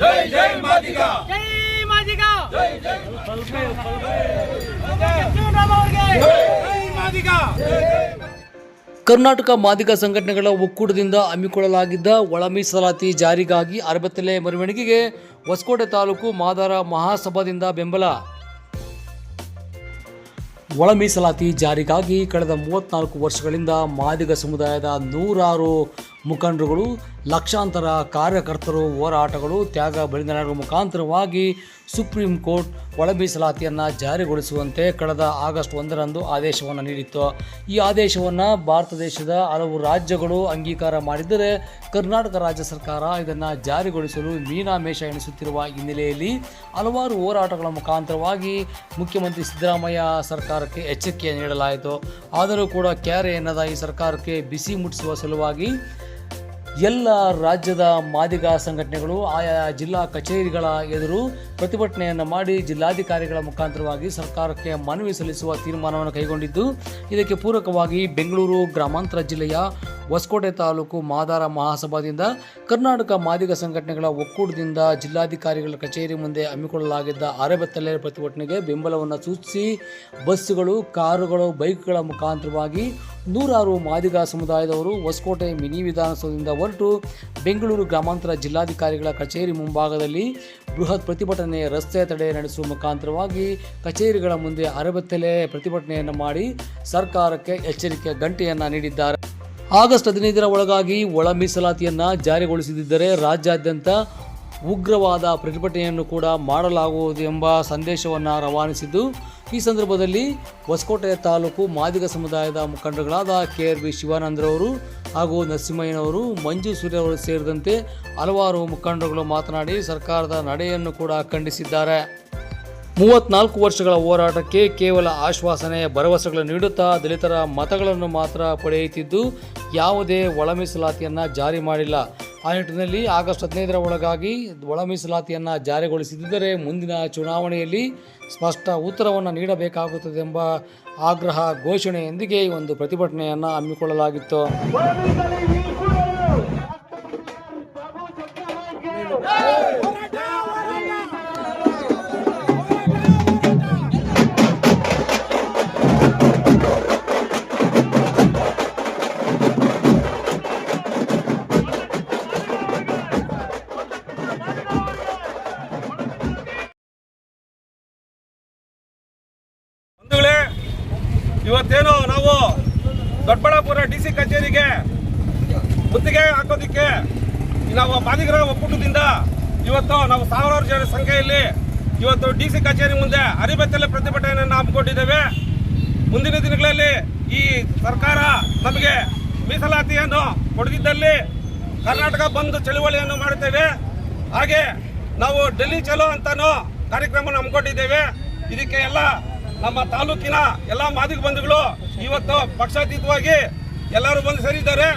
ಜೈ ಜೈ ಮಾದಿಗ. ಜೈ ಮಾದಿಗ. ಜೈ ಜೈ ಶಿವರಾಮ जय ಜೈ ಮಾದಿಗ. ಕರ್ನಾಟಕ ಮಾದಿಗ ಸಂಘಟನೆಗಳ ಒಕ್ಕೂಟದಿಂದ ಹಮ್ಮಿಕೊಳ್ಳಲಾಗಿದ್ದ ಒಳ ಮೀಸಲಾತಿ ಜಾರಿಗಾಗಿ ಅರಬತ್ತಲೆ ಮೆರವಣಿಗೆಗೆ ಹೊಸಕೋಟೆ ತಾಲೂಕು ಮಾದಾರ ಮಹಾಸಭಾದಿಂದ ಬೆಂಬಲ. ಒಳ ಮೀಸಲಾತಿ ಜಾರಿಗಾಗಿ ಕಳೆದ ಮೂವತ್ನಾಲ್ಕು ವರ್ಷಗಳಿಂದ ಮಾದಿಗ ಸಮುದಾಯದ ನೂರಾರು ಮುಖಂಡರುಗಳು, ಲಕ್ಷಾಂತರ ಕಾರ್ಯಕರ್ತರು, ಹೋರಾಟಗಳು, ತ್ಯಾಗ ಬಲಿದಾನಗಳ ಮುಖಾಂತರವಾಗಿ ಸುಪ್ರೀಂ ಕೋರ್ಟ್ ಒಳ ಮೀಸಲಾತಿಯನ್ನು ಜಾರಿಗೊಳಿಸುವಂತೆ ಕಳೆದ ಆಗಸ್ಟ್ ಒಂದರಂದು ಆದೇಶವನ್ನು ನೀಡಿತ್ತು. ಈ ಆದೇಶವನ್ನು ಭಾರತ ದೇಶದ ಹಲವು ರಾಜ್ಯಗಳು ಅಂಗೀಕಾರ ಮಾಡಿದ್ದರೆ ಕರ್ನಾಟಕ ರಾಜ್ಯ ಸರ್ಕಾರ ಇದನ್ನು ಜಾರಿಗೊಳಿಸಲು ಮೀನಾಮೇಷ ಎಣಿಸುತ್ತಿರುವ ಹಿನ್ನೆಲೆಯಲ್ಲಿ ಹಲವಾರು ಹೋರಾಟಗಳ ಮುಖಾಂತರವಾಗಿ ಮುಖ್ಯಮಂತ್ರಿ ಸಿದ್ದರಾಮಯ್ಯ ಸರ್ಕಾರಕ್ಕೆ ಎಚ್ಚರಿಕೆ ನೀಡಲಾಯಿತು. ಆದರೂ ಕೂಡ ಕ್ಯಾರೆ ಎನ್ನದ ಈ ಸರ್ಕಾರಕ್ಕೆ ಬಿಸಿ ಮುಟ್ಟಿಸುವ ಸಲುವಾಗಿ ಎಲ್ಲ ರಾಜ್ಯದ ಮಾದಿಗ ಸಂಘಟನೆಗಳು, ಆಯಾ ಜಿಲ್ಲಾ ಕಚೇರಿಗಳ ಎದುರು ಪ್ರತಿಭಟನೆಯನ್ನು ಮಾಡಿ ಜಿಲ್ಲಾಧಿಕಾರಿಗಳ ಮುಖಾಂತರವಾಗಿ ಸರ್ಕಾರಕ್ಕೆ ಮನವಿ ಸಲ್ಲಿಸುವ ತೀರ್ಮಾನವನ್ನು ಕೈಗೊಂಡಿದ್ದು, ಇದಕ್ಕೆ ಪೂರಕವಾಗಿ ಬೆಂಗಳೂರು, ಗ್ರಾಮಾಂತರ ಜಿಲ್ಲೆಯ ಹೊಸಕೋಟೆ ತಾಲೂಕು ಮಾದಾರ ಮಹಾಸಭಾದಿಂದ ಕರ್ನಾಟಕ ಮಾದಿಗ ಸಂಘಟನೆಗಳ ಒಕ್ಕೂಟದಿಂದ ಜಿಲ್ಲಾಧಿಕಾರಿಗಳ ಕಚೇರಿ ಮುಂದೆ ಹಮ್ಮಿಕೊಳ್ಳಲಾಗಿದ್ದ ಅರೆಬೆತ್ತಲೆ ಪ್ರತಿಭಟನೆಗೆ ಬೆಂಬಲವನ್ನು ಸೂಚಿಸಿ ಬಸ್ಸುಗಳು, ಕಾರುಗಳು, ಬೈಕ್ಗಳ ಮುಖಾಂತರವಾಗಿ ನೂರಾರು ಮಾದಿಗ ಸಮುದಾಯದವರು ಹೊಸಕೋಟೆ ಮಿನಿ ವಿಧಾನಸೌಧದಿಂದ ಹೊರಟು ಬೆಂಗಳೂರು ಗ್ರಾಮಾಂತರ ಜಿಲ್ಲಾಧಿಕಾರಿಗಳ ಕಚೇರಿ ಮುಂಭಾಗದಲ್ಲಿ ಬೃಹತ್ ಪ್ರತಿಭಟನೆ ರಸ್ತೆ ತಡೆ ನಡೆಸುವ ಮುಖಾಂತರವಾಗಿ ಕಚೇರಿಗಳ ಮುಂದೆ ಅರಬತ್ತಲೆ ಪ್ರತಿಭಟನೆಯನ್ನು ಮಾಡಿ ಸರ್ಕಾರಕ್ಕೆ ಎಚ್ಚರಿಕೆ ಗಂಟೆಯನ್ನು ನೀಡಿದ್ದಾರೆ. ಆಗಸ್ಟ್ ಹದಿನೈದರ ಒಳಗಾಗಿ ಒಳ ಮೀಸಲಾತಿಯನ್ನು ಜಾರಿಗೊಳಿಸದಿದ್ದರೆ ರಾಜ್ಯಾದ್ಯಂತ ಉಗ್ರವಾದ ಪ್ರತಿಭಟನೆಯನ್ನು ಕೂಡ ಮಾಡಲಾಗುವುದು ಎಂಬ ಸಂದೇಶವನ್ನು ರವಾನಿಸಿದ್ದು, ಈ ಸಂದರ್ಭದಲ್ಲಿ ಹೊಸಕೋಟೆ ತಾಲೂಕು ಮಾದಿಗ ಸಮುದಾಯದ ಮುಖಂಡರುಗಳಾದ ಕೆ ಆರ್ ಬಿ ಶಿವಾನಂದರವರು ಹಾಗೂ ನರಸಿಂಹಯ್ಯನವರು, ಮಂಜು ಸೂರ್ಯವರು ಸೇರಿದಂತೆ ಹಲವಾರು ಮುಖಂಡರುಗಳು ಮಾತನಾಡಿ ಸರ್ಕಾರದ ನಡೆಯನ್ನು ಕೂಡ ಖಂಡಿಸಿದ್ದಾರೆ. ಮೂವತ್ನಾಲ್ಕು ವರ್ಷಗಳ ಹೋರಾಟಕ್ಕೆ ಕೇವಲ ಆಶ್ವಾಸನೆ ಭರವಸೆಗಳನ್ನು ನೀಡುತ್ತಾ ದಲಿತರ ಮತಗಳನ್ನು ಮಾತ್ರ ಪಡೆಯುತ್ತಿದ್ದು, ಯಾವುದೇ ಒಳ ಮೀಸಲಾತಿಯನ್ನು ಜಾರಿ ಮಾಡಿಲ್ಲ. ಆ ನಿಟ್ಟಿನಲ್ಲಿ ಆಗಸ್ಟ್ ಹದಿನೈದರ ಒಳಗಾಗಿ ಒಳ ಮೀಸಲಾತಿಯನ್ನು ಜಾರಿಗೊಳಿಸದಿದ್ದರೆ ಮುಂದಿನ ಚುನಾವಣೆಯಲ್ಲಿ ಸ್ಪಷ್ಟ ಉತ್ತರವನ್ನು ನೀಡಬೇಕಾಗುತ್ತದೆ ಎಂಬ ಆಗ್ರಹ ಘೋಷಣೆಯೊಂದಿಗೆ ಈ ಒಂದು ಪ್ರತಿಭಟನೆಯನ್ನು ಹಮ್ಮಿಕೊಳ್ಳಲಾಗಿತ್ತು. ಇವತ್ತೇನು ನಾವು ದೊಡ್ಡಬಳ್ಳಾಪುರ ಡಿ ಸಿ ಕಚೇರಿಗೆ ಗುತ್ತಿಗೆ ಹಾಕೋದಿಕ್ಕೆ ನಾವು ಮಾದಿಗರ ಒಕ್ಕೂಟದಿಂದ ಇವತ್ತು ನಾವು ಸಾವಿರಾರು ಜನ ಸಂಖ್ಯೆಯಲ್ಲಿ ಇವತ್ತು ಡಿ ಸಿ ಕಚೇರಿ ಮುಂದೆ ಅರಿಬೆತ್ತಲೆ ಪ್ರತಿಭಟನೆಯನ್ನು ಹಮ್ಮಿಕೊಂಡಿದ್ದೇವೆ. ಮುಂದಿನ ದಿನಗಳಲ್ಲಿ ಈ ಸರ್ಕಾರ ನಮಗೆ ಮೀಸಲಾತಿಯನ್ನು ಕೊಡದಿದ್ದಲ್ಲಿ ಕರ್ನಾಟಕ ಬಂದ್ ಚಳುವಳಿಯನ್ನು ಮಾಡುತ್ತೇವೆ. ಹಾಗೆ ನಾವು ಡೆಲ್ಲಿ ಚಲೋ ಅಂತಾನು ಕಾರ್ಯಕ್ರಮವನ್ನು ಹಮ್ಮಿಕೊಂಡಿದ್ದೇವೆ. ಇದಕ್ಕೆ ಎಲ್ಲ ನಮ್ಮ ತಾಲೂಕಿನ ಎಲ್ಲ ಮಾದಿಗ ಬಂಧುಗಳು ಇವತ್ತು ಪಕ್ಷಾತೀತವಾಗಿ ಎಲ್ಲರೂ ಬಂದು ಸೇರಿದ್ದಾರೆ.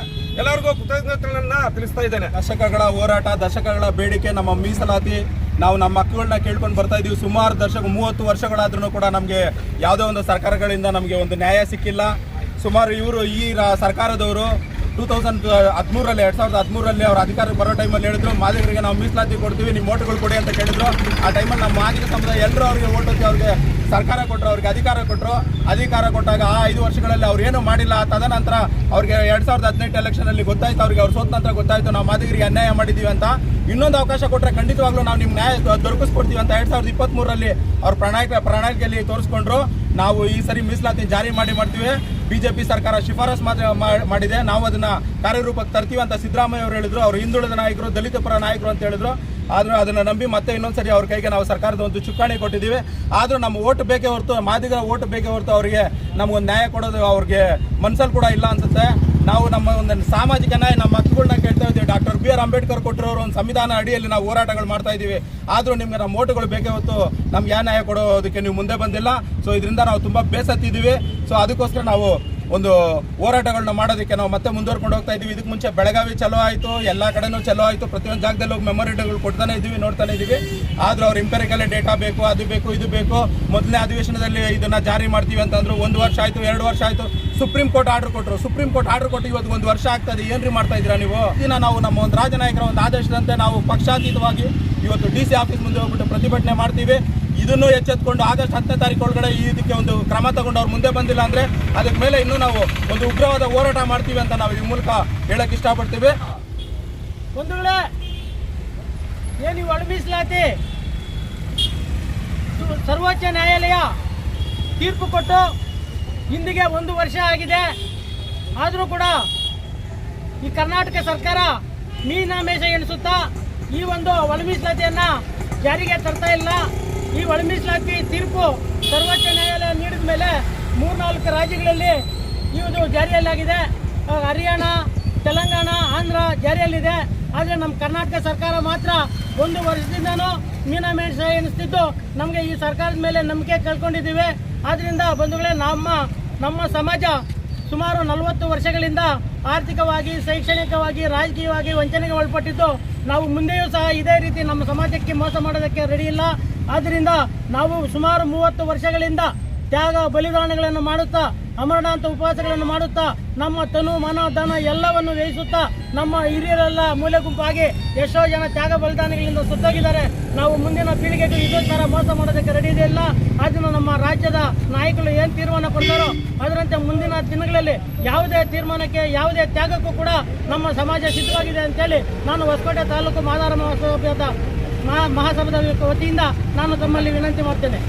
ಎಲ್ಲರಿಗೂ ಕೃತಜ್ಞತೆಗಳನ್ನ ತಿಳಿಸ್ತಾ ಇದ್ದೇನೆ. ದಶಕಗಳ ಹೋರಾಟ, ದಶಕಗಳ ಬೇಡಿಕೆ, ನಮ್ಮ ಮೀಸಲಾತಿ, ನಾವು ನಮ್ಮ ಮಕ್ಕಳನ್ನ ಕೇಳ್ಕೊಂಡು ಬರ್ತಾ ಇದೀವಿ. ಸುಮಾರು ದಶಕ, ಮೂವತ್ತು ವರ್ಷಗಳಾದ್ರೂ ಕೂಡ ನಮಗೆ ಯಾವುದೇ ಒಂದು ಸರ್ಕಾರಗಳಿಂದ ನಮಗೆ ಒಂದು ನ್ಯಾಯ ಸಿಕ್ಕಿಲ್ಲ. ಸುಮಾರು ಇವರು ಈ ಸರ್ಕಾರದವರು ಟೂ ತೌಸಂಡ್ ಹದಿಮೂರಲ್ಲಿ ಎರಡು ಸಾವಿರದ ಹದಿಮೂರಲ್ಲಿ ಅವ್ರ ಅಧಿಕಾರಕ್ಕೆ ಬರೋ ಟೈಮಲ್ಲಿ ಹೇಳಿದ್ರು ಮಾದಿಗರಿಗೆ ನಾವು ಮೀಸಲಾತಿ ಕೊಡ್ತೀವಿ ನಿಮ್ಮ ಓಟ್ಗಳು ಕೊಡಿ ಅಂತ ಕೇಳಿದ್ರು. ಆ ಟೈಮಲ್ಲಿ ನಮ್ಮ ಮಾದಿಗ ಸಮುದಾಯ ಎಲ್ಲರೂ ಅವ್ರಿಗೆ ಓಟ್ ಹಾಕಿ ಅವ್ರಿಗೆ ಸರ್ಕಾರ ಕೊಟ್ಟರು ಅವ್ರಿಗೆ ಅಧಿಕಾರ ಕೊಟ್ಟರು ಅಧಿಕಾರ ಕೊಟ್ಟಾಗ ಆ ಐದು ವರ್ಷಗಳಲ್ಲಿ ಅವ್ರು ಏನು ಮಾಡಿಲ್ಲ ತದನಂತರ ಅವ್ರಿಗೆ ಎರಡ್ ಸಾವಿರದ ಹದಿನೆಂಟು ಎಲೆಕ್ಷನಲ್ಲಿ ಗೊತ್ತಾಯ್ತು, ಅವ್ರಿಗೆ ಅವ್ರು ಸೋತ ನಂತರ ಗೊತ್ತಾಯ್ತು, ನಾವು ಮಾದಿಗರಿಗೆ ಅನ್ಯಾಯ ಮಾಡಿದೀವಿ ಅಂತ. ಇನ್ನೊಂದು ಅವಕಾಶ ಕೊಟ್ಟರೆ ಖಂಡಿತವಾಗ್ಲೂ ನಾವು ನಿಮ್ಮ ನ್ಯಾಯ ದೊರಕಿಸ್ಕೊಡ್ತೀವಿ ಅಂತ ಎರಡ್ ಸಾವಿರದ ಇಪ್ಪತ್ತ್ ಮೂರರಲ್ಲಿ ಅವ್ರ ಪ್ರಣಾಳಿಕೆ, ಪ್ರಣಾಳಿಕೆಯಲ್ಲಿ ತೋರಿಸ್ಕೊಂಡ್ರು. ನಾವು ಈ ಸರಿ ಮೀಸಲಾತಿ ಜಾರಿ ಮಾಡಿ ಮಾಡ್ತೀವಿ. ಬಿಜೆಪಿ ಸರ್ಕಾರ ಶಿಫಾರಸ್ ಮಾಡಿದೆ. ನಾವು ಅದನ್ನ ಕಾರ್ಯರೂಪಕ್ಕೆ ತರ್ತೀವಿ ಅಂತ ಸಿದ್ದರಾಮಯ್ಯ ಅವರು ಹೇಳಿದ್ರು. ಅವರು ಹಿಂದುಳಿದ ನಾಯಕರು ದಲಿತ ಪರ ನಾಯಕರು ಅಂತ ಹೇಳಿದ್ರು. ಆದ್ರೂ ಅದನ್ನ ನಂಬಿ ಮತ್ತೆ ಇನ್ನೊಂದ್ಸರಿ ಅವ್ರ ಕೈಗೆ ನಾವು ಸರ್ಕಾರದ ಒಂದು ಚುಕ್ಕಾಣಿ ಕೊಟ್ಟಿದ್ದೀವಿ. ಆದ್ರೂ ನಮ್ಮ ಓಟ್ ಬೇಕೇ ಹೊರತು, ಮಾದಿಗರ ಓಟ್ ಬೇಕೇ ಹೊರತು ಅವರಿಗೆ ನಮಗೊಂದು ನ್ಯಾಯ ಕೊಡೋದು ಅವ್ರಿಗೆ ಮನ್ಸಲ್ಲಿ ಕೂಡ ಇಲ್ಲ ಅನ್ಸುತ್ತೆ. ನಾವು ನಮ್ಮ ಒಂದು ಸಾಮಾಜಿಕ ನ್ಯಾಯ, ನಮ್ಮ ಹಕ್ಕುಗಳನ್ನ ಕೇಳ್ತಾ ಇದ್ದೀವಿ. ಡಾಕ್ಟರ್ ಬಿ ಆರ್ ಅಂಬೇಡ್ಕರ್ ಕೊಟ್ಟಿರೋರು ಒಂದು ಸಂವಿಧಾನ ಅಡಿಯಲ್ಲಿ ನಾವು ಹೋರಾಟಗಳು ಮಾಡ್ತಾ ಇದ್ದೀವಿ. ಆದ್ರೂ ನಿಮ್ಗೆ ನಮ್ಮ ಓಟುಗಳು ಬೇಕೇ ಹೊತ್ತು ನಮ್ಗೆ ಯಾವ ನ್ಯಾಯ ಕೊಡೋದಕ್ಕೆ ನೀವು ಮುಂದೆ ಬಂದಿಲ್ಲ. ಸೊ ಇದರಿಂದ ನಾವು ತುಂಬಾ ಬೇಸತ್ತಿದ್ದೀವಿ. ಸೊ ಅದಕ್ಕೋಸ್ಕರ ನಾವು ಒಂದು ಹೋರಾಟಗಳನ್ನ ಮಾಡೋದಕ್ಕೆ ನಾವು ಮತ್ತೆ ಮುಂದುವರ್ಕೊಂಡು ಹೋಗ್ತಾ ಇದೀವಿ. ಇದಕ್ಕೆ ಮುಂಚೆ ಬೆಳಗಾವಿ ಚಲೋ ಆಯಿತು, ಎಲ್ಲ ಕಡೆನೂ ಚಲೋ ಆಯಿತು. ಪ್ರತಿಯೊಂದು ಜಾಗದಲ್ಲಿ ಹೋಗಿ ಮೆಮೊರಿಗಳು ಕೊಡ್ತಾನೆ ಇದೀವಿ, ನೋಡ್ತಾನೆ ಇದೀವಿ. ಆದ್ರೂ ಅವ್ರು ಇಂಪೆರಿಕಲ್ ಡೇಟಾ ಬೇಕು, ಅದು ಬೇಕು, ಇದು ಬೇಕು. ಮೊದಲನೇ ಅಧಿವೇಶನದಲ್ಲಿ ಇದನ್ನ ಜಾರಿ ಮಾಡ್ತೀವಿ ಅಂತಂದ್ರು ಒಂದು ವರ್ಷ ಆಯ್ತು, ಎರಡು ವರ್ಷ ಆಯ್ತು. ಸುಪ್ರೀಂ ಕೋರ್ಟ್ ಆರ್ಡರ್ ಕೊಟ್ಟರು ಸುಪ್ರೀಂ ಕೋರ್ಟ್ ಆರ್ಡರ್ ಕೊಟ್ಟು ಇವತ್ತು ಒಂದು ವರ್ಷ ಆಗ್ತದೆ. ಏನ್ರಿ ಮಾಡ್ತಾ ಇದ್ದೀರಾ ನೀವು? ದಿನ ನಾವು ನಮ್ಮ ಒಂದು ರಾಜನಾಯಕರ ಒಂದು ಆದೇಶದಂತೆ ನಾವು ಪಕ್ಷಾತೀತವಾಗಿ ಇವತ್ತು ಡಿ ಸಿ ಆಫೀಸ್ ಮುಂದೆ ಹೋಗ್ಬಿಟ್ಟು ಪ್ರತಿಭಟನೆ ಮಾಡ್ತೀವಿ. ಇದನ್ನು ಎಚ್ಚೆತ್ಕೊಂಡು ಆಗಸ್ಟ್ ಹತ್ತನೇ ತಾರೀಕು ಒಳಗಡೆ ಇದಕ್ಕೆ ಒಂದು ಕ್ರಮ ತಗೊಂಡು ಅವ್ರು ಮುಂದೆ ಬಂದಿಲ್ಲ ಅಂದ್ರೆ ಅದಕ್ಕೆ ಮೇಲೆ ಇನ್ನೂ ನಾವು ಒಂದು ಉಗ್ರವಾದ ಹೋರಾಟ ಮಾಡ್ತೀವಿ ಅಂತ ನಾವು ಈ ಮೂಲಕ ಹೇಳಕ್ ಇಷ್ಟಪಡ್ತೀವಿ. ವೇಳೆ ಏನು ಸರ್ವೋಚ್ಚ ನ್ಯಾಯಾಲಯ ತೀರ್ಪು ಕೊಟ್ಟು ಇಂದಿಗೆ ಒಂದು ವರ್ಷ ಆಗಿದೆ. ಆದರೂ ಕೂಡ ಈ ಕರ್ನಾಟಕ ಸರ್ಕಾರ ಮೀನಾಮೇಷ ಎಣಿಸುತ್ತಾ ಈ ಒಂದು ಒಳ ಮೀಸಲಾತಿಯನ್ನು ಜಾರಿಗೆ ತರ್ತಾ ಇಲ್ಲ. ಈ ಒಳ ಮೀಸಲಾತಿ ತೀರ್ಪು ಸರ್ವೋಚ್ಚ ನ್ಯಾಯಾಲಯ ನೀಡಿದ ಮೇಲೆ ಮೂರ್ನಾಲ್ಕು ರಾಜ್ಯಗಳಲ್ಲಿ ಇದು ಜಾರಿಯಲ್ಲಾಗಿದೆ. ಹರಿಯಾಣ, ತೆಲಂಗಾಣ, ಆಂಧ್ರ ಜಾರಿಯಲ್ಲಿದೆ. ಆದರೆ ನಮ್ಮ ಕರ್ನಾಟಕ ಸರ್ಕಾರ ಮಾತ್ರ ಒಂದು ವರ್ಷದಿಂದನೂ ಮೀನಾಮೇಷ ಎನಿಸ್ತಿದ್ದು ನಮಗೆ ಈ ಸರ್ಕಾರದ ಮೇಲೆ ನಂಬಿಕೆ ಕಳ್ಕೊಂಡಿದ್ದೀವಿ. ಆದ್ದರಿಂದ ಬಂಧುಗಳೇ, ನಮ್ಮ ನಮ್ಮ ಸಮಾಜ ಸುಮಾರು ನಲವತ್ತು ವರ್ಷಗಳಿಂದ ಆರ್ಥಿಕವಾಗಿ, ಶೈಕ್ಷಣಿಕವಾಗಿ, ರಾಜಕೀಯವಾಗಿ ವಂಚನೆಗೆ ಒಳಪಟ್ಟಿದ್ದು. ನಾವು ಮುಂದೆಯೂ ಸಹ ಇದೇ ರೀತಿ ನಮ್ಮ ಸಮಾಜಕ್ಕೆ ಮೋಸ ಮಾಡೋದಕ್ಕೆ ರೆಡಿ ಇಲ್ಲ. ಆದ್ದರಿಂದ ನಾವು ಸುಮಾರು ಮೂವತ್ತು ವರ್ಷಗಳಿಂದ ತ್ಯಾಗ ಬಲಿದಾನಗಳನ್ನು ಮಾಡುತ್ತಾ ಅಮರಣಾಂತ ಉಪವಾಸಗಳನ್ನು ಮಾಡುತ್ತಾ, ನಮ್ಮ ತನು, ಮನ, ಧನ ಎಲ್ಲವನ್ನು ವ್ಯಯಿಸುತ್ತಾ, ನಮ್ಮ ಹಿರಿಯರೆಲ್ಲ ಮೂಲೆ ಗುಂಪಾಗಿ ಎಷ್ಟೋ ಜನ ತ್ಯಾಗ ಬಲಿದಾನಗಳಿಂದ ಸುತ್ತೋಗಿದ್ದಾರೆ. ನಾವು ಮುಂದಿನ ಪೀಳಿಗೆಗೆ ಇದೇ ಥರ ಮೋಸ ಮಾಡೋದಕ್ಕೆ ರೆಡಿ ಇದೆಯಲ್ಲ? ಅದನ್ನು ನಮ್ಮ ರಾಜ್ಯದ ನಾಯಕರು ಏನು ತೀರ್ಮಾನ ಕೊಡ್ತಾರೋ, ಅದರಂತೆ ಮುಂದಿನ ದಿನಗಳಲ್ಲಿ ಯಾವುದೇ ತೀರ್ಮಾನಕ್ಕೆ, ಯಾವುದೇ ತ್ಯಾಗಕ್ಕೂ ಕೂಡ ನಮ್ಮ ಸಮಾಜ ಸಿದ್ಧವಾಗಿದೆ ಅಂತೇಳಿ ನಾನು ಹೊಸಕೋಟೆ ತಾಲೂಕು ಮಾದಾರ ಮಹಾಸಭೆಯ ಮಹಾ ಮಹಾಸಭಾದ ವತಿಯಿಂದ ನಾನು ತಮ್ಮಲ್ಲಿ ವಿನಂತಿ ಮಾಡ್ತೇನೆ.